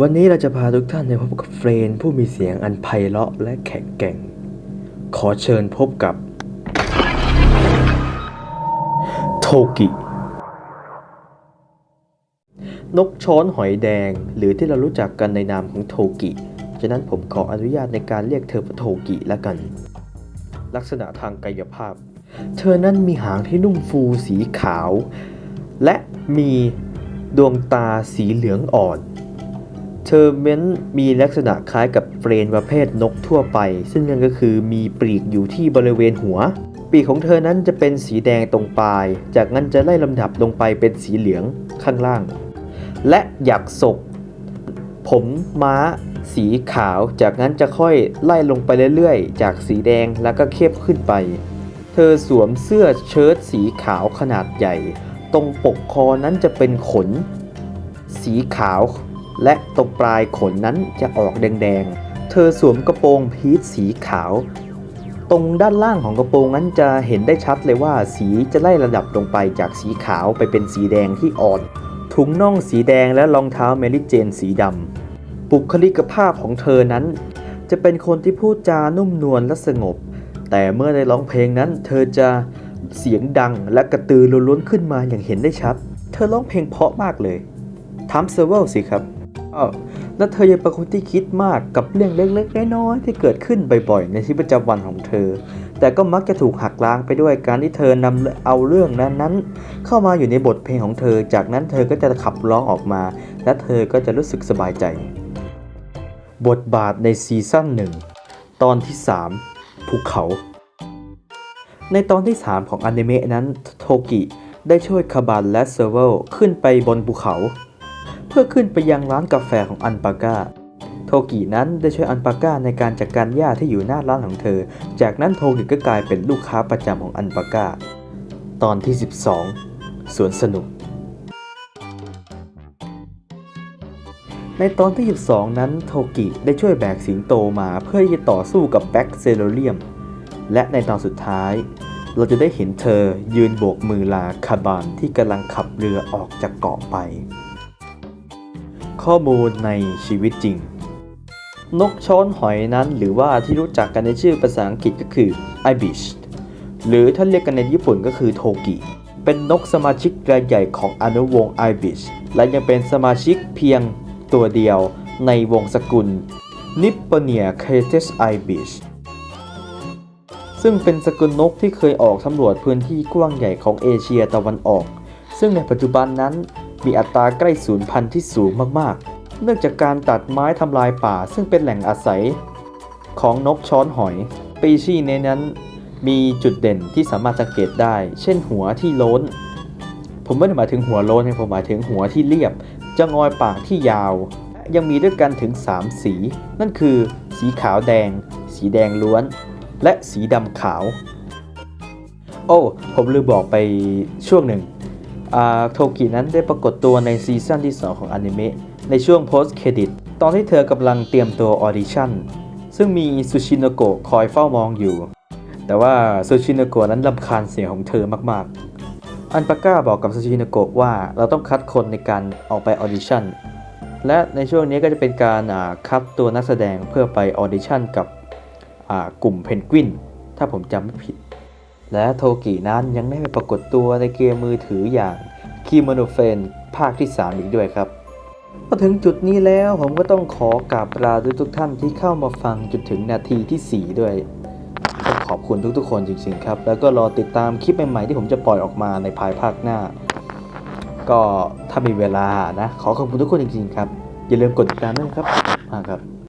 วันนี้เราจะพาทุกท่านไปพบกับเฟรนผู้มีเสียงอันไพเราะและแข็งแกร่ง ขอเชิญพบกับ โทกิ นกช้อนหอยแดง หรือที่เรารู้จักกันในนามของโทกิ ฉะนั้นผมขออนุญาตในการเรียกเธอว่าโทกิแล้วกัน ลักษณะทางกายภาพ เธอนั้นมีหางที่นุ่มฟูสีขาว และมีดวงตาสีเหลืองอ่อน เทอร์เมนมีลักษณะคล้ายกับเฟรนประเภทนกทั่วไป ซึ่งนั่นก็คือมีปีกอยู่ที่บริเวณหัว ปีกของเธอนั้นจะเป็นสีแดงตรงปลาย จากนั้นจะไล่ลำดับลงไปเป็นสีเหลืองข้างล่าง และหยักศก ผมม้า สีขาว จากนั้นจะค่อยไล่ลงไปเรื่อยๆ จากสีแดงแล้วก็เข้มขึ้นไป เธอสวมเสื้อเชิ้ตสีขาวขนาดใหญ่ ตรงปกคอนั้นจะเป็นขน สีขาว และตรงปลายขนนั้นจะออกแดงๆ เธอสวมกระโปรงพีชสีขาว ตรงด้านล่างของกระโปรงนั้นจะเห็นได้ชัดเลยว่าสีจะไล่ระดับลงไปจากสีขาวไปเป็นสีแดงที่อ่อน ถุงน่องสีแดงและรองเท้าเมลิเจนสีดำบุคลิกภาพของเธอนั้น จะเป็นคนที่พูดจานุ่มนวลและสงบ แต่เมื่อได้ร้องเพลงนั้น เธอจะเสียงดังและกระตือรือร้นขึ้นมาอย่างเห็นได้ชัด เธอร้องเพลงเพราะมากเลยถามเซอร์เวลสิครับ แล้วเธอยังเป็นคนที่คิดมากกับเรื่องเล็กๆน้อยๆที่เกิดขึ้นบ่อยๆ ในชีวิตประจำวันของเธอ แต่ก็มักจะถูกหักล้างไปด้วยการที่เธอนำเอาเรื่องนั้นๆ เข้ามาอยู่ในบทเพลงของเธอ จากนั้นเธอก็จะขับร้องออกมา และเธอก็จะรู้สึกสบายใจ บทบาทในซีซั่นหนึ่งตอนที่ 3 ภูเขา ในตอนที่ 3 ของอนิเมะนั้นโทกิได้ช่วยคาบันและเซอร์เวลขึ้นไปบนภูเขา พื่อขึ้นไปยังร้านกาแฟของอันปาก้าโทกินั้นได้ช่วยอันปาก้าในการจัดการหญ้าที่อยู่หน้าร้านของเธอ จากนั้นโทกิก็กลายเป็นลูกค้าประจำของอันปาก้า ตอนที่ 12 สวนสนุก ในตอนที่ 12 นั้นโทกิได้ช่วยแบกสิงโตมาเพื่อจะต่อสู้กับแบ็กเซโลเลียม และในตอนสุดท้าย เราจะได้เห็นเธอยืนโบกมือลาคาบานที่กำลังขับเรือออกจากเกาะไป ข้อมูลในชีวิตจริง นกช้อนหอยนั้นหรือว่าที่รู้จักกันในชื่อภาษาอังกฤษก็คือ ibis หรือถ้าเรียกกันในญี่ปุ่นก็คือโทกิเป็นนกสมาชิกรายใหญ่ของอนุวงศ์ ibis และยังเป็นสมาชิกเพียงตัวเดียวในวงสกุล Nipponia c a t e s ibis ซึ่งเป็นสกุลนกที่เคยออกสำรวจพื้นที่กว้างใหญ่ของเอเชียตะวันออก ซึ่งในปัจจุบันนั้น มีอัตราใกล้สูญพันธุ์ที่สูงมากๆ เนื่องจากการตัดไม้ทำลายป่าซึ่งเป็นแหล่งอาศัย ของนกช้อนหอย ปีชีในนั้นมีจุดเด่นที่สามารถสังเกตได้ เช่นหัวที่โล้น ผมไม่ได้หมายถึงหัวโล้นนะผมหมายถึงหัวที่เรียบจะงอยปากที่ยาวและยังมีด้วยกันถึง 3 สี นั่นคือ สีขาวแดง สีแดงล้วน และสีดำขาว โอ้ ผมลืมบอกไปช่วงหนึ่ง โทกินั้นได้ปรากฏตัวในซีซั่นที่ 2 ของอนิเมะในช่วง post credit ตอนที่เธอกำลังเตรียมตัวออดิชั่น ซึ่งมีซูชิโนโกะคอยเฝ้ามองอยู่ แต่ว่าซูชิโนโกะนั้นรำคาญเสียงของเธอมากๆ อันปาก้าบอกกับซูชิโนโกะว่าเราต้องคัดคนในการออกไปออดิชั่นและในช่วงนี้ก็จะเป็นการคัดตัวนักแสดงเพื่อไปออดิชั่นกับกลุ่มเพนกวิน ถ้าผมจำไม่ผิด และโทกินั้นยังได้ไปปรากฏตัวในเกมมือถืออย่างคีโมโนเฟนภาคที่ 3 อีกด้วยครับมาถึงจุดนี้แล้วผมก็ต้องขอกราบลาทุกท่านที่เข้ามาฟังจนถึงนาทีที่ 4 ด้วยต้องขอบคุณทุกๆ คนจริงๆครับ แล้วก็รอติดตามคลิปใหม่ๆ ที่ผมจะปล่อยออกมาในภายภาคหน้า ก็ถ้ามีเวลานะ ขอขอบคุณทุกคนจริงๆครับ อย่าลืมกดติดตามด้วยครับอ่าครับ